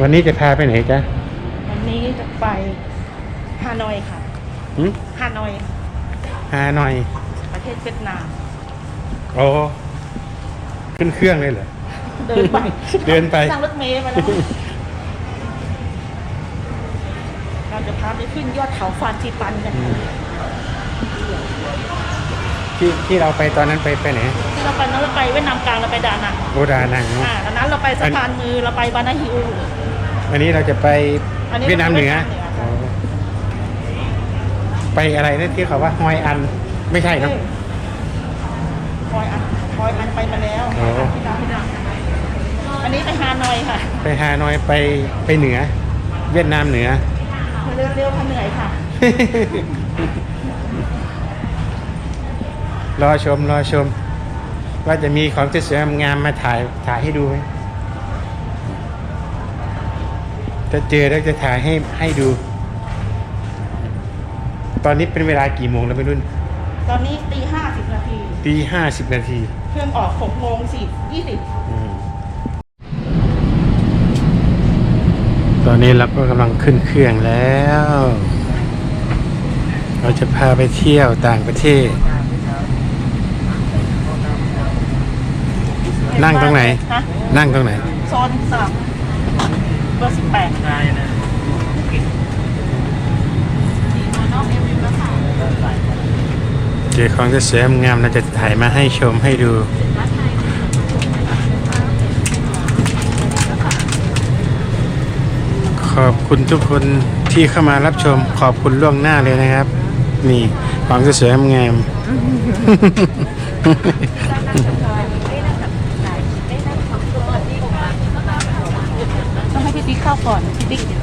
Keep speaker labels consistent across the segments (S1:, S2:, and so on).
S1: วันนี้จะพาไปไหนจ๊ะ
S2: วันนี้จะไปฮานอยค่ะ
S1: หึ
S2: ฮานอย
S1: ฮาหน่อย
S2: ประเทศเวียดนาม
S1: โอ้ขึ้นเครื่องเลยเหรอ
S2: เดินไป
S1: เดินไป
S2: นั่งรถเมล์มาแล้วเราจะพาไปขึ้นยอดเขาฟานจีปันกันค่ะ
S1: ที่ที่เราไปตอนนั้นไปไปไหน
S2: ที่เราไปนั้นเราไปเวียดนามกลางเราไปดานัง
S1: โอดานังเนาะ
S2: อ่าแล้วนั้นเราไปสะพานมือเราไปบานาฮิว
S1: วันนี้เราจะไป
S2: อันนี้
S1: เวียดนามเหนือ
S2: เวียดนามเหนือค่ะ
S1: โอ้ไปอะไรนะที่เขาว่าฮอยอันไม่ใช่เนอะ
S2: คอยอันคอยอันไปมาแล้ว
S1: โอ้
S2: ที่ดาวที่ดาวอันนี้ไปฮานอยค่ะ
S1: ไปฮานอยไปไปเหนือ เวียดนามเหนือ
S2: เร็วเร็วๆค่ะเหนื่อยค่ะ
S1: รอชมรอชม ว่าจะมีของสวยๆงามๆมาถ่ายถ่ายให้ดูไหม ถ้าเจอแล้วจะถ่ายให้ให้ดู ตอนนี้เป็นเวลากี่โมงแล้วไม่รุ่น
S2: ตอนนี้ตีห้าสิบนาที
S1: ตีห้าสิบนาที
S2: เครื่องออกหกโมงสี่ยี่สิบ
S1: อืมตอนนี้เราก็กำลังขึ้นเครื่องแล้ว เราจะพาไปเที่ยวต่างประเทศ นั่งตรงไหน
S2: ฮะ
S1: นั่งตรงไหน
S2: โซนสามเบอร์สิบแปดได้นะ
S1: เจอของสวยๆงามๆเราจะถ่ายมาให้ชมให้ดูขอบคุณทุกคนที่เข้ามารับชมขอบคุณล่วงหน้าเลยนะครับ นี่ของสวยๆงามๆ
S2: ต้องให้พี่ติ๊กเข้าก่อนพี่ติ๊กอยู่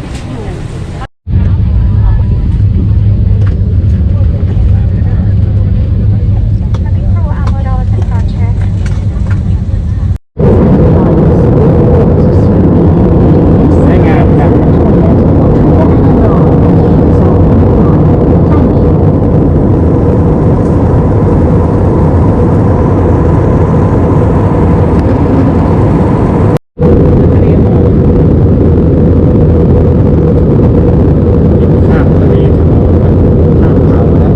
S1: สวยงามจังข้ามทะเลข้ามเขาแล้ว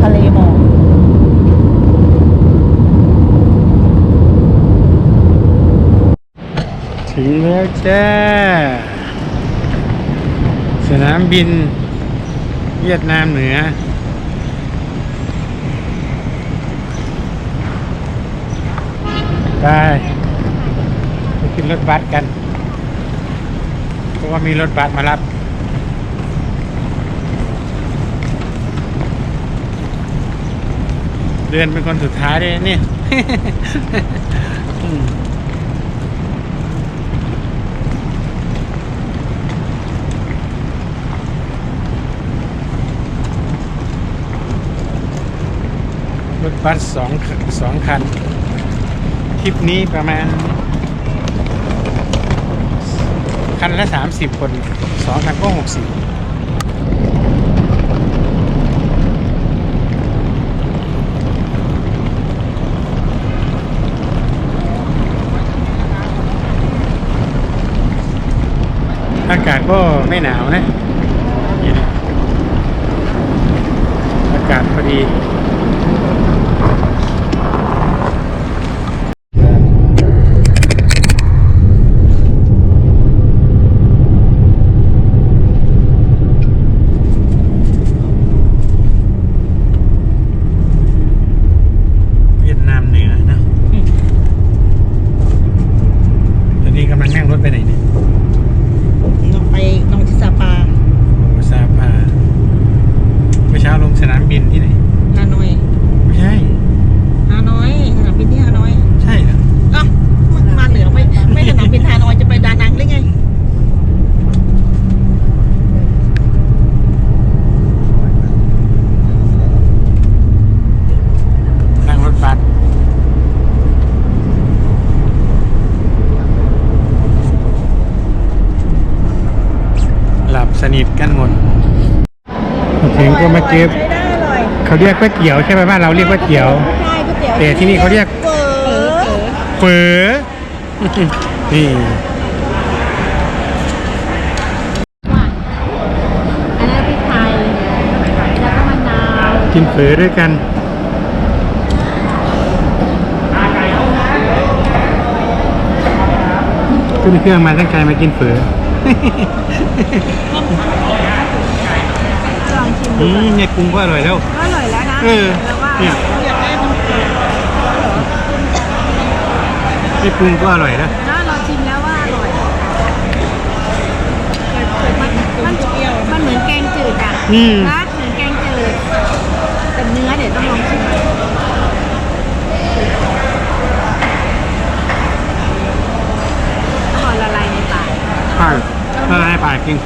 S2: ทะเลหมอก
S1: ถึงแล้วจ้า ส นามบินเวียดนามเหนือไปไปขึ้นรถบัสกัน เพราะว่ามีรถบัสมารับเดือนเป็นคนสุดท้ายเลยนี่ รถบัสสองสองคันทริปนี้ประมาณ คันละสามสิบคนสองคันก็หกสิบอากาศก็ไม่หนาวนะ อากาศพอดี เวียดนามเหนือนะตอนนี้กำลังนั่งรถไปไหนเนี่ย
S2: น้องไปน้องที่ซาปา
S1: โอซาปาเมื่อเช้าลงสนามบินที่ไหน
S2: ฮาน
S1: นิทกันหมดมาถึง ก็มาเก็บ
S2: ใช้ได้อร่อย
S1: เขาเรียกก๋วยเตี๋ยวใช่ไหมบ้านเราเรียกก๋วยเตี๋ยว
S2: ใช่ก๋วยเตี๋ยว
S1: แต่ที่นี่เขาเรียก
S2: เฝอ
S1: เฝอ นี่
S3: อันนั้นพริกไทยแล้วก็มะนาว
S1: กินเฝอด้วยกัน ขึ้นเครื่องมาตั้งใจมากินเฝอ
S3: ลองชิม
S1: อืมเนี่ยปรุงก็อร่อยแล้ว
S3: ก็อร่อยแล้วนะ
S1: เออ
S3: แล้วว่า
S1: เนี่ย
S2: อยากได้มัน
S1: ไม่ปรุงก็อร่อยแล้ว
S3: ถ้าเราชิมแล้วว่าอร่อยมันมัน
S2: เปรี้ยว
S3: มันเหมือนแกงจืดอะ
S1: อืม
S3: นะเหมือนแกงจืดแต่เนื้อเดี๋ยวต้องลองชิมอร่อยละลายในปาก
S1: ใช่ละลายปากจริง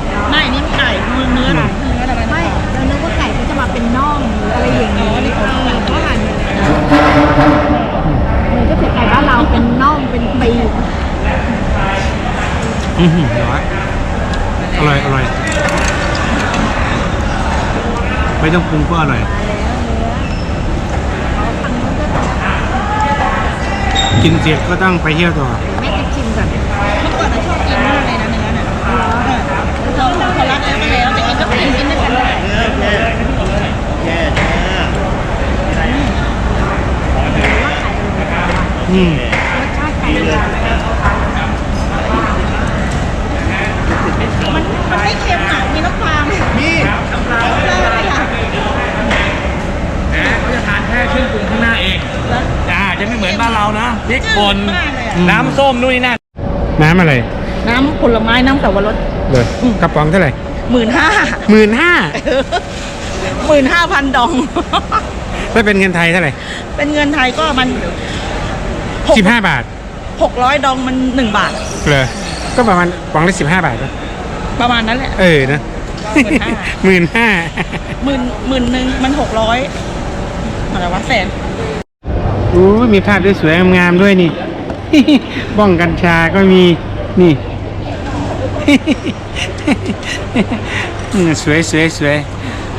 S2: มันก็ถือไก่
S3: บ้านเราเป็นน่องเป็นปีก
S1: อือหือร้อยอร่อย อร่อย ไม่ต้องปรุงก็อร่อย กินเสร็จก็ต้องไปเที่ยวต่อ
S3: แม่จะชิมก่อน
S2: เมื่อก่อนเราชอบกินมากเลยนะเนื้อน่ะเราพอรักแล้วก็แล้วแต่กินก็กินกินด้วยกันได้
S1: อืม
S3: รสชาติไก่มัน
S2: มันมันไม่เค็มอะมีน้ำปลาไหมมีน้ำปลาเลยค่ะ
S4: เขาจะทานแค่เครื่องปรุงข้างหน้าเองอ่าจะไม่เหมือนบ้านเรานะพริกป่น
S2: มากเลยอะ
S4: น้ำส้มนู่นนี่นั่น
S1: น้ำอะไร
S2: น้ำผลไม้น้ำสับปะรด
S1: เลยกระป๋องเท่าไหร่
S2: หมื่นห้า
S1: หมื่นห้า
S2: หมื่นห้าพันดอง
S1: ถ้าเป็นเงินไทยเท่าไหร่
S2: เป็นเงินไทยก็มัน
S1: สิบห้าบาท
S2: หกร้อยดองมันหนึ่งบาท
S1: เลยก็ประมาณกล่องละสิบห้าบาทปะ
S2: ประมาณนั้นแหละ
S1: เออนะ
S2: หมื่นห้า
S1: หมื่นห้า
S2: หมื่นหมื่นหนึ่งมันหกร้อยอะไรวะแสน
S1: อู้มีภาพสวยๆงามๆด้วยนี่ บ้องกัญชาก็มีนี่ อืมสวยสวยสวย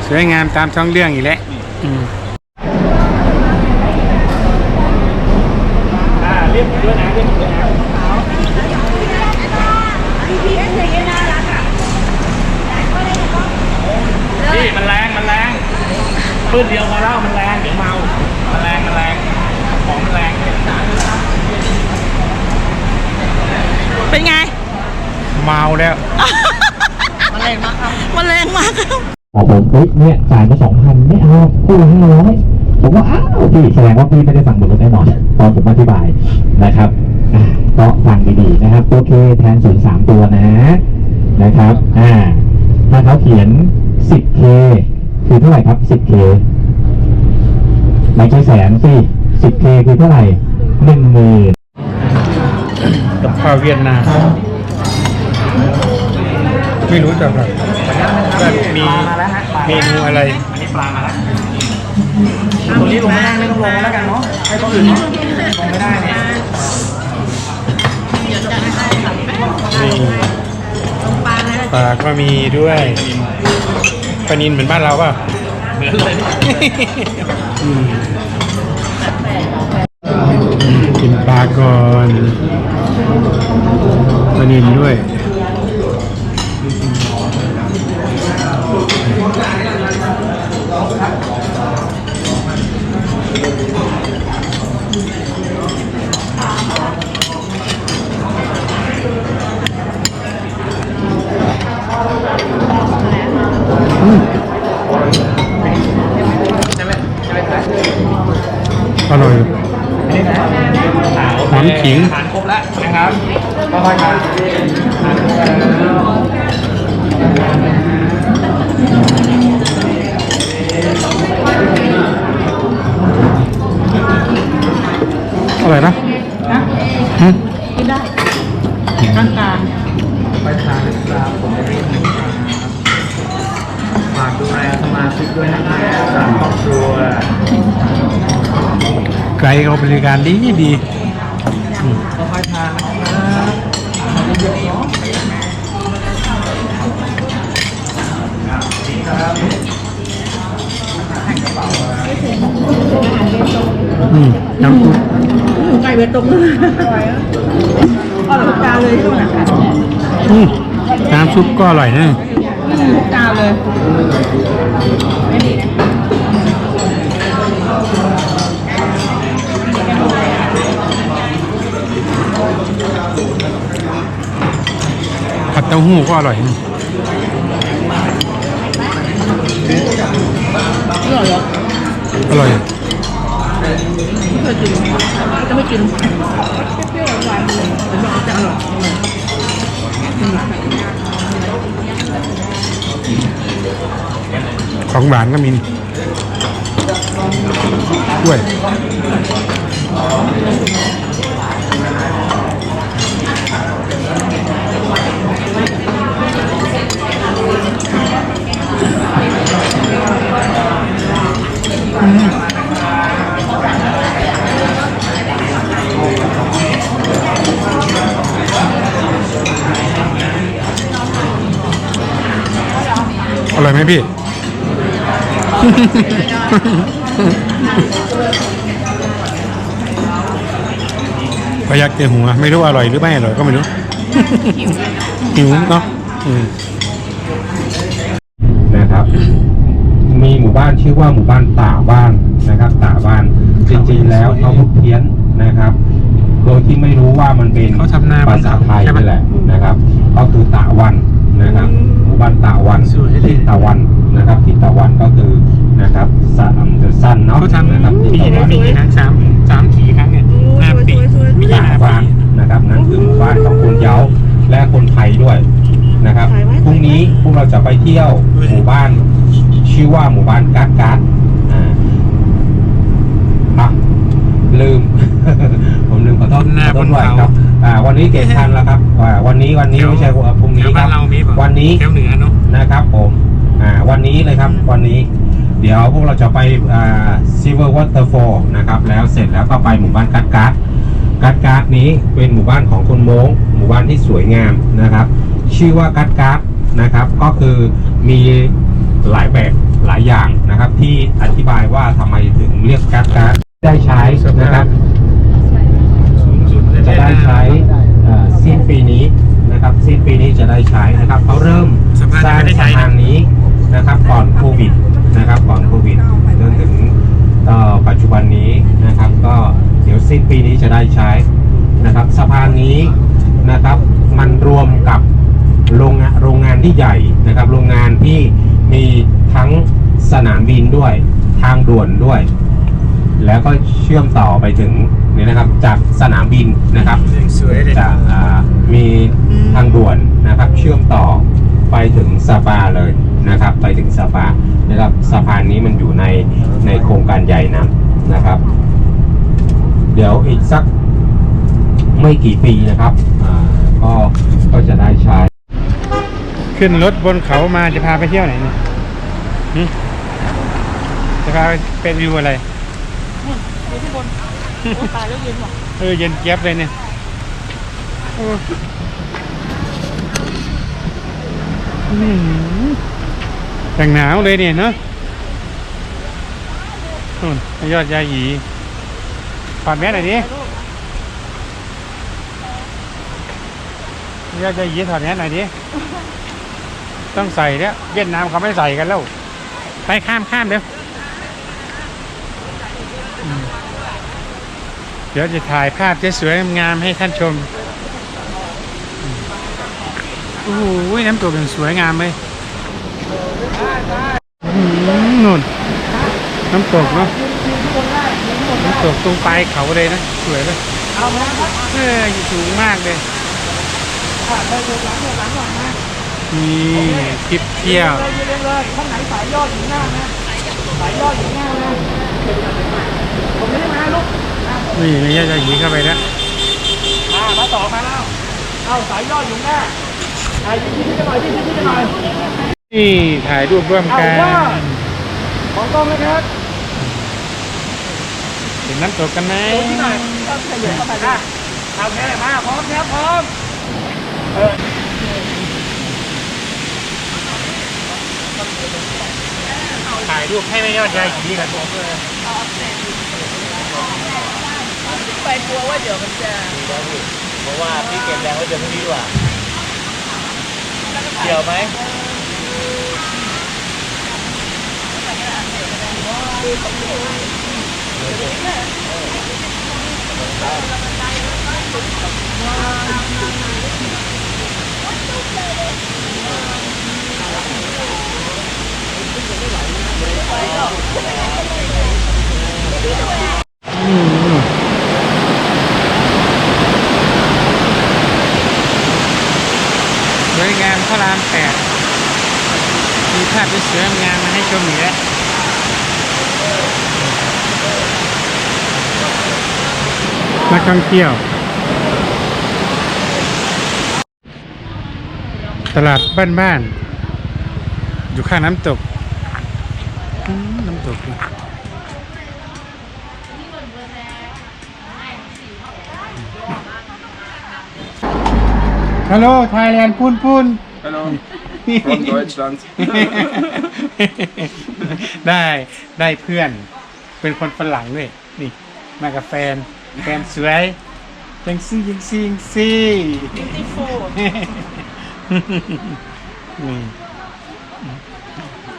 S1: สวยงามตามท้องเรื่องอีกแล้วอืม
S4: เรียบด้วยนะเรียบด้วยนะนี่มันแรงมันแรง ปื้นเดียวพอแล้วมันแรงเดี๋ยวเมา มันแรงมันแรงของมันแรง
S2: เป็นไง
S1: เมาแล้ว
S2: มันแรงมากครับมันแรงมากครับ
S5: บอกผมเฮ้ยเนี่ยจ่ายมาสองพันไม่เอาคู่ละห้าร้อยผมว่าอ้าวพี่แสดงว่าพี่ไม่ได้ฟังบทลงแน่นอนตอนผมอธิบายนะครับอ่าก็ฟังดีๆนะครับตัวเคแทนศูนย์สามตัวนะนะครับอ่าถ้าเขาเขียน 10k คือเท่าไหร่ครับ 10k ไม่ใช่แสนสิ 10k คือเท่าไหร่หนึ่งหมื่น
S1: กับข้าวเวียดนามไม่รู้จักหรอกว่ามีเมนูอะไร
S4: อันนี้ปลามาแล้วตรงนี้ลงไม่ได้ไม่ต้องลงแล้วกันเนาะให้คนอื่นเนาะลงไม่ได้เนี่ย
S1: นี่ปลาก็มีด้วย ปลานินเหมือนบ้านเราเปล่า
S4: เหมือนเลย
S1: กินปลาก่อนปลานินด้วย
S4: อยๆทานทานครบแล้ว
S1: อร่อยนะ
S2: นะ
S1: หึ
S2: กินได้กลางกลาง
S4: ไปทานนะครับผมฝากดูแลสมาชิกด้วยนะครับสามครอบครัว
S1: ไกลเขาบริการดีดี
S4: ค่อยๆทานนะครับทานเย อะๆเนาะ
S1: อืมน้ำซุป
S2: หมูไก่เบตงอร่อยทุกจานเลยที่นู่นอะ
S1: อืมน้ำซุปก็อร่อยนะ
S2: ทุกจานเลย
S1: ผัดเต้าหู้ก็อร่อยนะ
S2: อร่อยเหรอ
S1: อร่อย
S2: ไม่เคยกินจะไม่กินเปรี้ยวๆหวานๆเลยแต่บอกว่าจะอร่อย
S1: ของหวานก็มีนี่กล้วย อร่อยไหมพี่ พยักเจอหัวไม่รู้อร่อยหรือไม่อร่อยก็ไม่รู้ หิวเนาะอืม
S5: นะครับ มีหมู่บ้านชื่อว่าหมู่บ้านตาบ้านนะครับตาบ้านจริงๆแล้วเขาพูดเพี้ยนนะครับ โดยที่ไม่รู้ว่ามันเป็น
S1: เขาทำนา
S5: ภาษาไทย
S1: ใช่ไหม
S5: นี่แหละนะครับก็คือตะวันนะครับหมู่บ้านตะวัน
S1: สวยเลย
S5: ทิศตะวันนะครับทิศตะวันก็คือนะครับสันจะสั้นเนาะ
S1: เขาทำ
S5: นะครับทิศ
S1: ปี
S5: ตะ
S1: ละ
S5: วัน
S1: ปีกี่ครั้งสามสามสี่ครั้งเนี่ยหน้าปีไม่ใช่ห
S5: ตา
S1: น้าปี
S5: บ้านนะครับนั่นคือหมู่บ้านของคนเย้าและคนไทยด้วยนะครับพรุ่งนี้พวกเราจะไปเที่ยวหมู่บ้าน ชื่อว่าหมู่บ้านกาดกาดอ่าอะลืม ผมลืมขอโทษ
S1: หน้า
S5: ขอโทษ
S1: บน
S5: ด้วย
S1: เขา
S5: ครับ อ่า วันนี้เก็บทันแล้วครับอ่าวันนี้วันนี้ไม่ใช่ว่าพรุ่งนี้
S1: แถว
S5: ค
S1: บ้า
S5: รับ
S1: นเรามีเปล่า
S5: วันนี้
S1: แถวเหนือเนาะ
S5: นะครับผม อ่า วันนี้เลยครับ วันนี้ เดี๋ยวพวกเราจะไป อ่าซิเวอร์วอเตอร์ฟอลนะครับ แล้วเสร็จแล้วก็ไปหมู่บ้านกัดการ์ดกัดการ์ดนี้เป็นหมู่บ้านของคนโม้งหมู่บ้านที่สวยงามนะครับ ชื่อว่ากัดการ์ดนะครับ ก็คือมี หลายแบบหลายอย่างนะครับ ที่อธิบายว่าทำไมถึงเรียกกัดการ์ดได้ใช้นะครับ
S1: สูงสุดใน
S5: จะได้ใช้เอ่อสิ้นปีนี้นะครับสิ้นปีนี้จะได้ใช้นะครับเขาเริ่ม
S1: ส
S5: ร้างสะพานนี้นะครับก่อนโควิดนะครับก่อนโควิดจนถึงเอ่อปัจจุบันนี้นะครับ ก็เดี๋ยวสิ้นปีนี้จะได้ใช้นะครับสะพานนี้นะครับมันรวมกับโรงงานโรงงานที่ใหญ่นะครับ โรงงานที่ มีทั้งสนามบินด้วยทางด่วนด้วย แล้วก็เชื่อมต่อไปถึงนี่นะครับ จากสนามบินนะครับ
S1: สวยเลย
S5: จะอ่ามีทางด่วนนะครับ เชื่อมต่อไปถึงสปาเลยนะครับ ไปถึงสปานะครับสะพานนี้มันอยู่ในในโครงการใหญ่นะนะครับ เดี๋ยวอีกสักไม่กี่ปีนะครับอ่าก็ก็จะได้ใช้
S1: ขึ้นรถบนเขามาจะพาไปเที่ยวไหนเนี่ยหึจะพาไปเป็นวิวอะไร
S2: อยู่ที่บนโอ้ตายแล้วเย็นว่ะ
S1: เออเย็นเจี๊ยบเลยเนี่ยโอ้อื้อหือแต่งหนาวเลยเนี่ยเนาะนู่นยอดยาหยีถอดแมสหน่อยดิยอดยาหยีถอดแมสหน่อยดิ ต้องใส่แล้วเวียดนามเขาไม่ใส่กันแล้ว ไปข้ามข้ามเดี๋ยวอืมเดี๋ยวจะถ่ายภาพสวยๆงามๆให้ท่านชมอืมโอ้โหน้ำตกอย่างสวยงามเลยอืมนู่นน้ำตกเนาะน้ำตกตรงปลายเขาเลยนะ สวยเลยเอออยู่สูงมากเลย นี่ทริปเที่ยว
S2: ข้างไหนสายยอดอยู่หน้านะสายยอดอยู่หน้านะผมไม่ได้มาลูก
S1: นี่ไม่ยากจะหยีเข้าไปแล้ว
S2: มามาต่อมาแล้วเอาสายยอดอยู่หน้าอ่ายิ้มยิ้มกันหน่อยยิ้มยิ้มกันหน่อย
S1: นี่ถ่ายรูปร่วมกัน
S2: เอาว่าของกล้องนะครับ
S1: เห็นน้ำตกกันไหม
S2: ดูที่หน่อยต้องขยับเข้าไปนะเอาแค่มาพร้อมครับพร้อมเออ
S1: ถ่ายรูปให้ไม่ยอดยายจีกัน
S2: ไปกลัวว่าเดี๋ยวมันจะ
S6: เพราะว่าพี่เก็บแรงไว้เดือนพรุ่งนี้ดีกว่าเกี่ยวไหม
S1: สวยงามพระรามแปดมีภาพสวยงามมาให้ชมอีกแล้วนักท่องเที่ยว ตลาดบ้านๆอยู่ข้างน้ำตก น้ำตกนี่ฮัลโหลไทยแลนด์พูนพูน
S7: Hallo, from Deutschland.
S1: ได้ได้เพื่อน เป็นคนฝรั่งด้วยนี่ มากับแฟน แฟนสวยยังซี่ยังซี่ยังซี่
S2: ที่โฟ
S1: นี่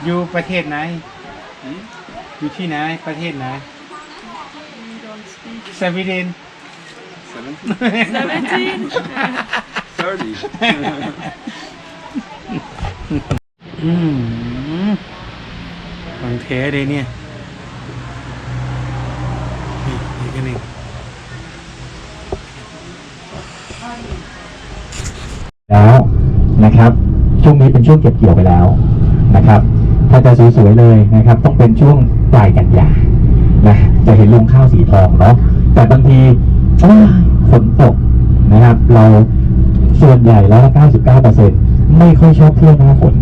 S1: อยู่ประเทศไหน อยู่ที่ไหนประเทศไหนสวีเดน
S7: Seventeen? Thirty.
S1: อืมของเทเลยเนี่ย นี่อีกอันหนึ่ง
S8: แล้วนะครับ ช่วงนี้เป็นช่วงเก็บเกี่ยวไปแล้วนะครับ ถ้าจะสวยๆเลยนะครับ ต้องเป็นช่วงปลายกันยานะจะเห็นลงข้าวสีทองเนาะแต่บางทีฝนตกนะครับ เราส่วนใหญ่แล้ว 99%ไม่ค่อยชอบเที่ยวหน้าฝน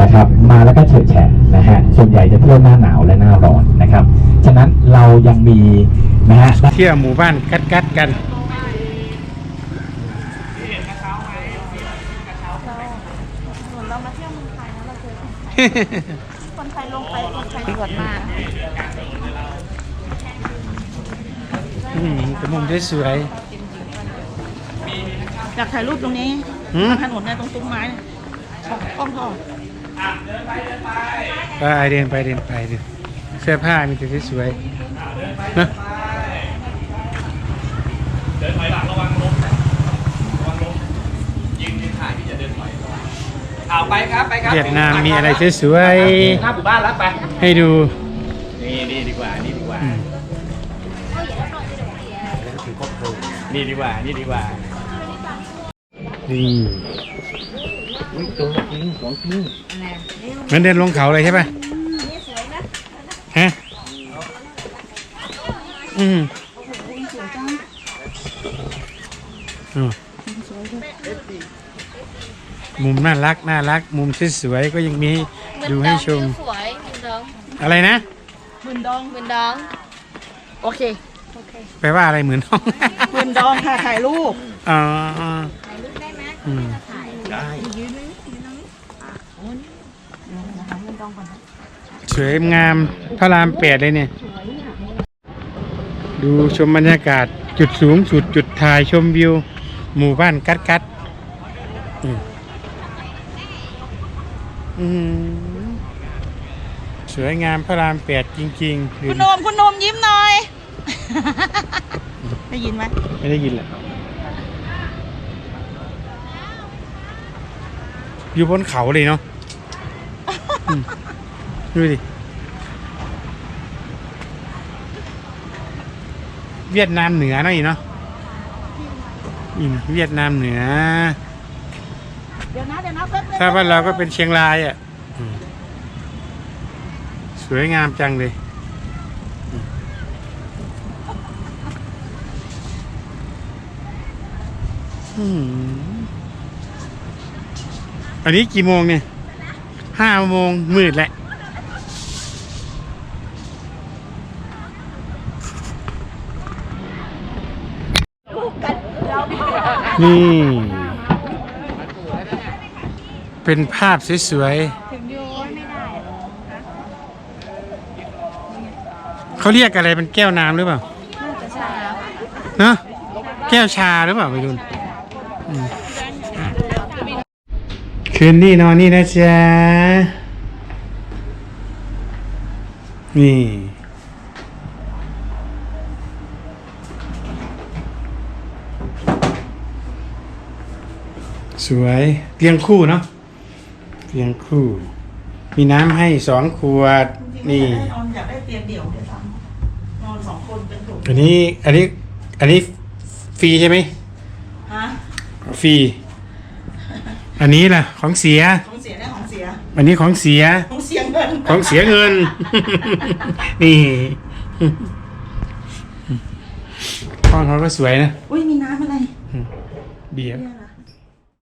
S8: นะครับ มาแล้วก็เฉอะแฉะนะฮะส่วนใหญ่จะเที่ยวหน้าหนาวและหน้าร้อนนะครับ ฉะนั้นเรายังมีนะฮะ
S1: เที่ยวหมู่บ้านกัดกัดๆกัน
S9: เรามาเที่ยวเมืองไทยนะเราเจอ คนไทยคนไทยลงไปคนไทยตรวจมา
S1: อืมแต่มุมได้สวย
S2: อยากถ่ายรูปตรงนี้
S1: หืม
S2: ถนนเนี่ยตรงซุ้มไม้เนี่ยกล้องทอง
S1: ไปเดินไปเดินไปเดินเสื้อผ้ามีแต่สวยๆนะ
S6: เดินถอยหลังระวังล้มนะระวังล้มยิงยิงถ่ายที่จะเดินถอย เอาไปครับไปครับ
S1: เวียดนามมีอะไรสวย
S6: หน้าหมู่บ้านแล้วไป
S1: ๆให้ดู
S6: นี่นี่ดีกว่านี่ดีกว่า
S1: อืม
S6: นี่ดีกว่านี่ดีกว่า
S1: นี่
S6: อุ้ยตัวจริงของจริง
S1: เหมือนเดินลงเขาเลยใช่ป่ะฮะ อืมอ๋อมุม น่ารักน่ารัก มุมสวยๆก็ยังมีให้ดูให้ชม
S3: สวยเหมือนเดิม
S1: อะไรนะ
S2: หมื่นดอง
S3: เหมือนเดิม
S2: โอเค
S1: แปลว่าอะไรเหมือนน้อง
S2: หมื่นดองค่ะถ่ายรูป
S1: อ๋ออืมสวยงามพระรามแปดเลยเนี่ย ดูชมบรรยากาศจุดสูงสุดจุดถ่ายชมวิว หมู่บ้านกัดกัดอืมอืม สวยงามพระรามแปดจริงๆดู
S2: คุณ
S1: ดิ
S2: โนมคุณโนมยิ้มหน่อย ได้ยินไหม
S1: ไม่ได้ยินเหรออยู่บนเขาเลยเนาะอืมดูดิ เวียดนามเหนือเนาะอีเนาะอืมเวียดนามเหนือ ถ้าบ้านเราก็เป็นเชียงรายอะสวยงามจังเลย อันนี้กี่โมงเนี่ย ห้าโมงมืดแหละนี่ เป็นภาพสวยๆเขาเรียกอะไรเป็นแก้วน้ำหรือเปล่าเนาะแก้วชาหรือเปล่าไปดูคืนนี้นอนนี่นะจ๊ะ นี่ สวยเรียงคู่เนาะ เรียงคู่ มีน้ำให้สองขวด นี่
S2: นอนอยากได้เตียงเดี่ยวเดี๋ยวทำนอนสองคนเป็นถูก
S1: อันนี้ อันนี้ อันนี้ฟรีใช่ไหม
S2: ฮะ
S1: ฟรี อันนี้ล่ะ ของเสีย
S2: ของเสียได้ของเสีย
S1: อันนี้ของเสีย
S2: ของเสียเงิน
S1: ของเสียเงิน นี่ ห้องเขาก็สวยนะ
S2: อุ้ยมีน้ำอะไร
S1: เบียร์
S2: เนี่ยนะ